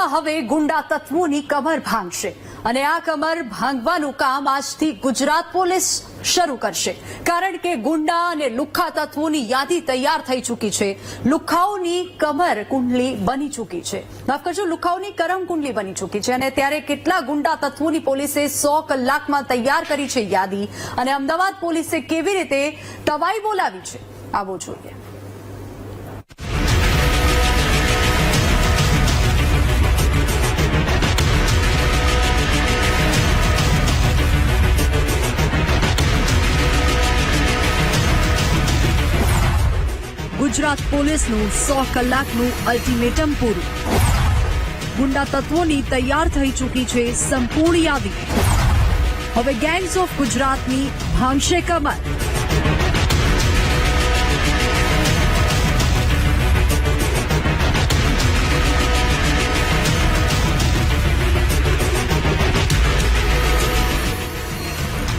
વસ્ત્રાલમાં હવે ગુંડા તત્વોની કમર ભાંગશે અને આ કમર ભાંગવાનું કામ આજથી ગુજરાત પોલીસ શરૂ કરશે. કારણ કે ગુંડા અને લુખ્ખા તત્વોની યાદી તૈયાર થઈ ચૂકી છે. લુખાઓની કમર કુંડલી બની ચૂકી છે. માફ કરજો લુખાઓની કરમ કુંડલી બની ચૂકી છે અને ત્યારે કેટલા ગુંડા તત્વોની પોલીસે સો કલાકમાં તૈયાર કરી છે યાદી અને અમદાવાદ પોલીસે કેવી રીતે તવાઈ બોલાવી છે? આવો જોઈએ. ગુજરાત પોલીસનું સો કલાકનું અલ્ટિમેટમ પૂરું. ગુંડા તત્વોની તૈયાર થઈ ચૂકી છે સંપૂર્ણ યાદી. હવે ગેંગ્સ ઓફ ગુજરાતની ભાંગશે કમર.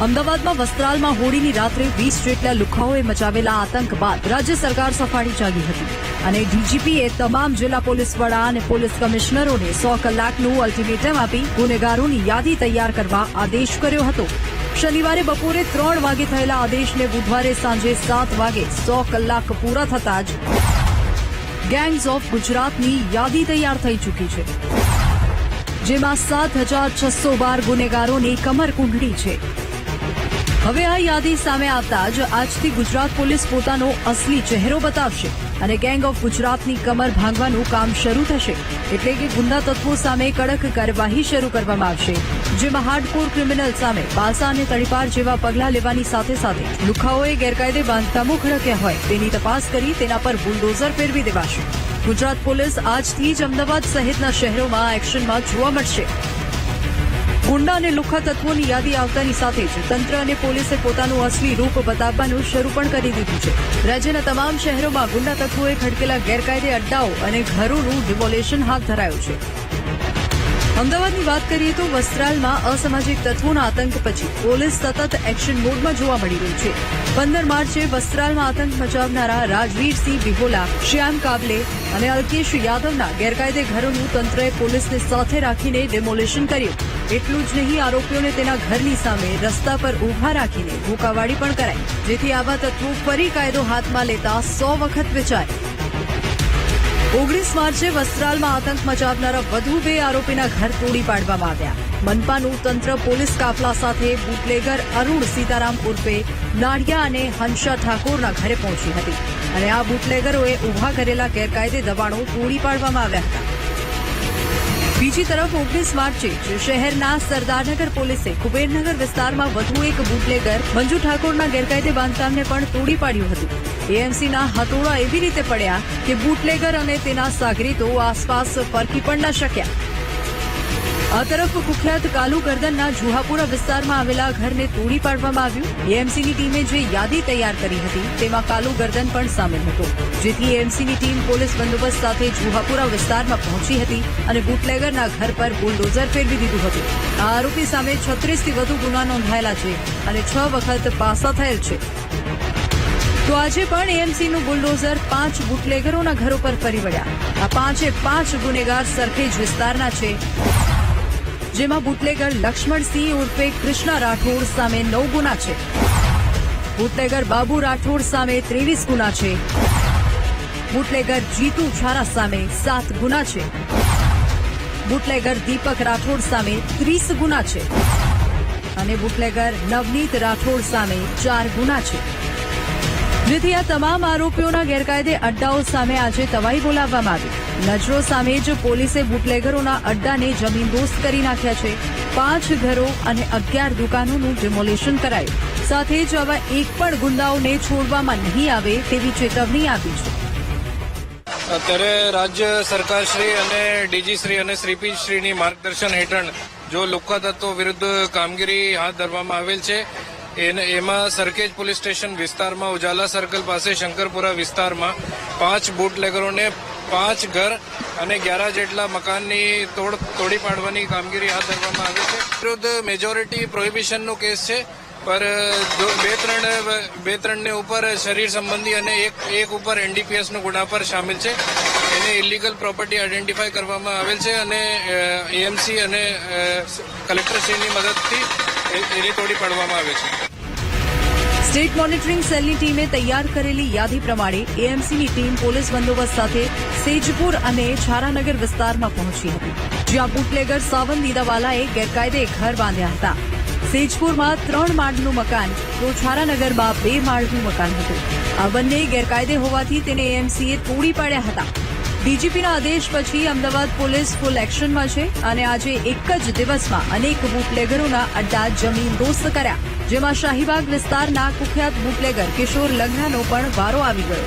અમદાવાદમાં વસ્ત્રાલમાં હોળીની રાત્રે વીસ જેટલા લુખાઓએ મચાવેલા આતંક બાદ રાજ્ય સરકાર સફાળી જાગી હતી અને ડીજીપીએ તમામ જિલ્લા પોલીસ વડા અને પોલીસ કમિશનરોને સો કલાકનું અલ્ટિમેટમ આપી ગુનેગારોની યાદી તૈયાર કરવા આદેશ કર્યો હતો. શનિવારે બપોરે ત્રણ વાગે થયેલા આદેશને બુધવારે સાંજે સાત વાગે સો કલાક પૂરા થતાં જ ગેંગ્સ ઓફ ગુજરાતની યાદી તૈયાર થઈ ચૂકી છે. જેમાં સાત હજાર છસો બાર ગુનેગારોની કમર કુંડળી છે. હવે આ યાદી સામે આવતા જ આજથી ગુજરાત પોલીસ પોતાનો અસલી ચહેરો બતાવશે અને ગેંગ ઓફ ગુજરાતની કમર ભાંગવાનું કામ શરૂ થશે. એટલે કે ગુંડા તત્વો સામે કડક કાર્યવાહી શરૂ કરવામાં આવશે, જેમાં હાર્ડકોર ક્રિમિનલ સામે પાસા અને તડીપાર જેવા પગલાં લેવાની સાથે સાથે લુખાઓએ ગેરકાયદે બાંધકામો ખડક્યા હોય તેની તપાસ કરી તેના પર બુલડોઝર ફેરવી દેવાશે. ગુજરાત પોલીસ આજથી જ અમદાવાદ સહિતના શહેરોમાં એક્શનમાં જોવા મળશે. ગુંડા અને લુખા તત્વોની યાદી આવતાની સાથે જ તંત્ર અને પોલીસે પોતાનું અસલી રૂપ બતાવવાનું શરૂ પણ કરી દીધું છે. રાજ્યના તમામ શહેરોમાં ગુંડા તત્વોએ ખડકેલા ગેરકાયદે અડ્ડાઓ અને ઘરોનું ડિમોલેશન હાથ ધરાયું છે. અમદાવાદની વાત કરીએ તો વસ્ત્રાલમાં અસામાજિક તત્વોના આતંક પછી પોલીસ સતત એક્શન મોડમાં જોવા મળી રહી છે. પંદર માર્ચે વસ્ત્રાલમાં આતંક મચાવનારા રાજવીરસિંહ બિહોલા શ્યામ કાબલે અને અલ્કેશ યાદવના ગેરકાયદે ઘરોનું તંત્રએ પોલીસને સાથે રાખીને ડેમોલેશન કર્યું. એટલું જ નહીં, આરોપીઓને તેના ઘરની સામે રસ્તા પર ઊભા રાખીને ભૂકાવાડી પણ કરાઈ, જેથી આવા તત્વો ફરી કાયદો હાથમાં લેતા સો વખત વિચારે ઓગણીસ માર્ચે વસ્ત્રાલમાં આતંક મચાવનારા વધુ બે આરોપીના ઘર તોડી પાડવામાં આવ્યા. મનપાનું તંત્ર પોલીસ કાફલા સાથે બુટલેગર અરુણ સીતારામ ઉર્ફે નાડિયા અને હંસા ઠાકોરના ઘરે પહોંચી હતી. અને આ બુટલેગરોએ ઊભા કરેલા ગેરકાયદે દબાણો તોડી પાડવામાં આવ્યા હતા. બીજી તરફ ઓગણીસ માર્ચે શહેરના સરદારનગર પોલીસે કુબેરનગર વિસ્તારમાં વધુ એક બુટલેગર મંજુ ઠાકોરના ગેરકાયદે બાંધકામને પણ તોડી પાડ્યું હતું. એએમસીના હથોડા એવી રીતે પડ્યા કે બુટલેગર અને તેના સાગરીતો આસપાસ ફરકી પણ ન શક્યા. આ તરફ કુખ્યાત કાલુ ગરદનના જુહાપુરા વિસ્તારમાં આવેલા ઘરને તોડી પાડવામાં આવ્યું. એએમસીની ટીમે જે યાદી તૈયાર કરી હતી, તેમાં કાલુ ગરદન પણ સામેલ હતો. જેથી એએમસીની ટીમ પોલીસ બંદોબસ્ત સાથે જુહાપુરા વિસ્તારમાં પહોંચી હતી અને બુટલેગરના ઘર પર બુલડોઝર ફેરવી દીધું હતું. આ આરોપી સામે છત્રીસથી વધુ ગુના નોંધાયેલા છે અને છ વખત પાસા થયેલ છે. તો આજે પણ એએમસીનું બુલડોઝર પાંચ બુટલેગરોના ઘરો પર ફરી વળ્યા. આ પાંચે પાંચ ગુનેગાર સરખેજ વિસ્તારના છે. જેમાં બુટલેગર લક્ષ્મણસિંહ ઉર્ફે કૃષ્ણા રાઠોડ સામે નવ ગુના છે. બુટલેગર બાબુ રાઠોડ સામે ત્રેવીસ ગુના છે. બુટલેગર જીતુ છારા સામે સાત ગુના છે. બુટલેગર દીપક રાઠોડ સામે ત્રીસ ગુના છે. અને બુટલેગર નવનીત રાઠોડ સામે ચાર ગુના છે. જેથી આ તમામ આરોપીઓના ગેરકાયદે અડ્ડાઓ સામે આજે તવાઈ બોલાવવામાં આવી. નજરો સામે જ પોલીસે બુટલેગરોના અડ્ડાને જમીનદોસ્ત કરી નાખ્યા છે. પાંચ ઘરો અને અગિયાર દુકાનોનું ડિમોલેશન કરાયું. સાથે જ આવા એક પણ ગુંડાઓને છોડવામાં નહીં આવે તેવી ચેતવણી આપી છે. અત્યારે રાજ્ય સરકારશ્રી અને ડીજીશ્રી અને શ્રીપીશ્રીની માર્ગદર્શન હેઠળ જો લુખ્ખા તત્વો વિરુદ્ધ કામગીરી હાથ ધરવામાં આવેલ છે એમાં સરખેજ પોલીસ સ્ટેશન વિસ્તારમાં, ઉજાલા સર્કલ પાસે, શંકરપુરા વિસ્તારમાં પાંચ બુટલેગરોને પાંચ ઘર અને ગ્યારા જેટલા મકાનની તોડ, તોડી પાડવાની કામગીરી હાથ ધરવામાં આવી છે. વિરુદ્ધ મેજોરિટી પ્રોહિબિશનનો કેસ છે, પર બે ત્રણ, બે ત્રણને ઉપર શરીર સંબંધી અને એક એક ઉપર એનડીપીએસનો ગુના પર સામેલ છે. એને ઇલીગલ પ્રોપર્ટી આઈડેન્ટિફાય કરવામાં આવેલ છે અને એએમસી અને કલેક્ટરશ્રીની મદદથી એને તોડી પાડવામાં આવે છે. સ્ટેટ મોનિટરિંગ સેલની ટીમે તૈયાર કરેલી યાદી પ્રમાણે એએમસીની ટીમ પોલીસ બંદોબસ્ત સાથે સેજપુર અને છારાનગર વિસ્તારમાં પહોંચી હતી, જ્યાં બુટલેગર સાવન દીદાવાલાએ ગેરકાયદે ઘર બાંધ્યા હતા. સેજપુરમાં ત્રણ માળનું મકાન, તો છારાનગરમાં બે માળનું મકાન હતું. આ બંને ગેરકાયદે હોવાથી તેને એએમસીએ તોડી પાડ્યા હતા. ડીજીપીના આદેશ પછી અમદાવાદ પોલીસ ફૂલ એક્શનમાં છે અને આજે એક જ દિવસમાં અનેક બુટલેગરોના અડ્ડા જમીન દોસ્ત કર્યા, જેમાં શાહીબાગ વિસ્તારના કુખ્યાત બુટલેગર કિશોર લંઘાનો પણ વારો આવી ગયો.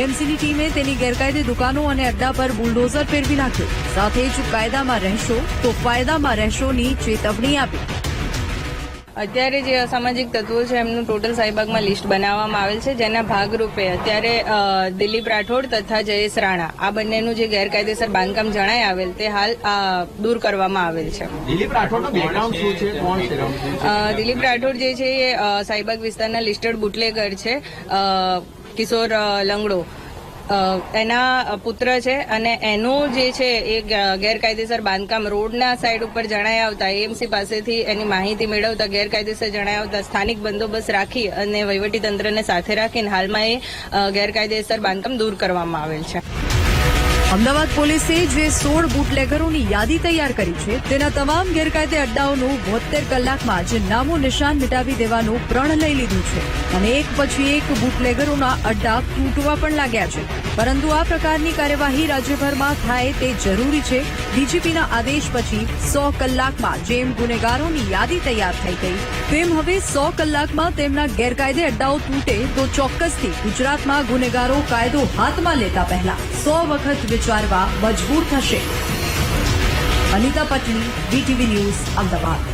એમસીની ટીમે તેની ગેરકાયદે દુકાનો અને અડ્ડા પર બુલડોઝર ફેરવી નાખ્યું. સાથે જ કાયદામાં રહેશો તો ફાયદામાં રહેશોની ચેતવણી આપી. અત્યારે જે અસામાજિક તત્વો છે એમનું ટોટલ શાહીબાગમાં લિસ્ટ બનાવવામાં આવેલ છે જેના ભાગરૂપે અત્યારે દિલીપ રાઠોડ તથા જયેશ રાણા આ બંનેનું જે ગેરકાયદેસર બાંધકામ જણાય આવેલ તે હાલ દૂર કરવામાં આવેલ છે. દિલીપ રાઠોડ જે છે એ સાહીબાગ વિસ્તારના લિસ્ટેડ બુટલેગર છે કિશોર લંગડો. એના પુત્ર છે અને એનું જે છે એ ગેરકાયદેસર બાંધકામ રોડના સાઈડ ઉપર જણાય આવતા એએમસી પાસેથી એની માહિતી મેળવતા ગેરકાયદેસર જણાય આવતા સ્થાનિક બંદોબસ્ત રાખી અને વહીવટી તંત્રને સાથે રાખીને હાલમાં એ ગેરકાયદેસર બાંધકામ દૂર કરવામાં આવેલ છે. અમદાવાદ પોલીસે જે સોળ બુટલેગરોની યાદી તૈયાર કરી છે, તેના તમામ ગેરકાયદે અડ્ડાઓનું બોતેર કલાકમાં જ નામો નિશાન મિટાવી દેવાનું પ્રણ લઈ લીધું છે અને એક પછી એક બુટલેગરોના અડ્ડા તૂટવા પણ લાગ્યા છે. પરંતુ આ પ્રકારની કાર્યવાહી રાજ્યભરમાં થાય તે જરૂરી છે. ડીજીપીના આદેશ પછી સો કલાકમાં જેમ ગુનેગારોની યાદી તૈયાર થઈ ગઈ, તેમ હવે સો કલાકમાં તેમના ગેરકાયદે અડ્ડાઓ તૂટે તો ચોક્કસથી ગુજરાતમાં ગુનેગારો કાયદો હાથમાં લેતા પહેલા સો વખત વિચારવા મજબૂર થશે. Anita Patni VTV news Ahmedabad.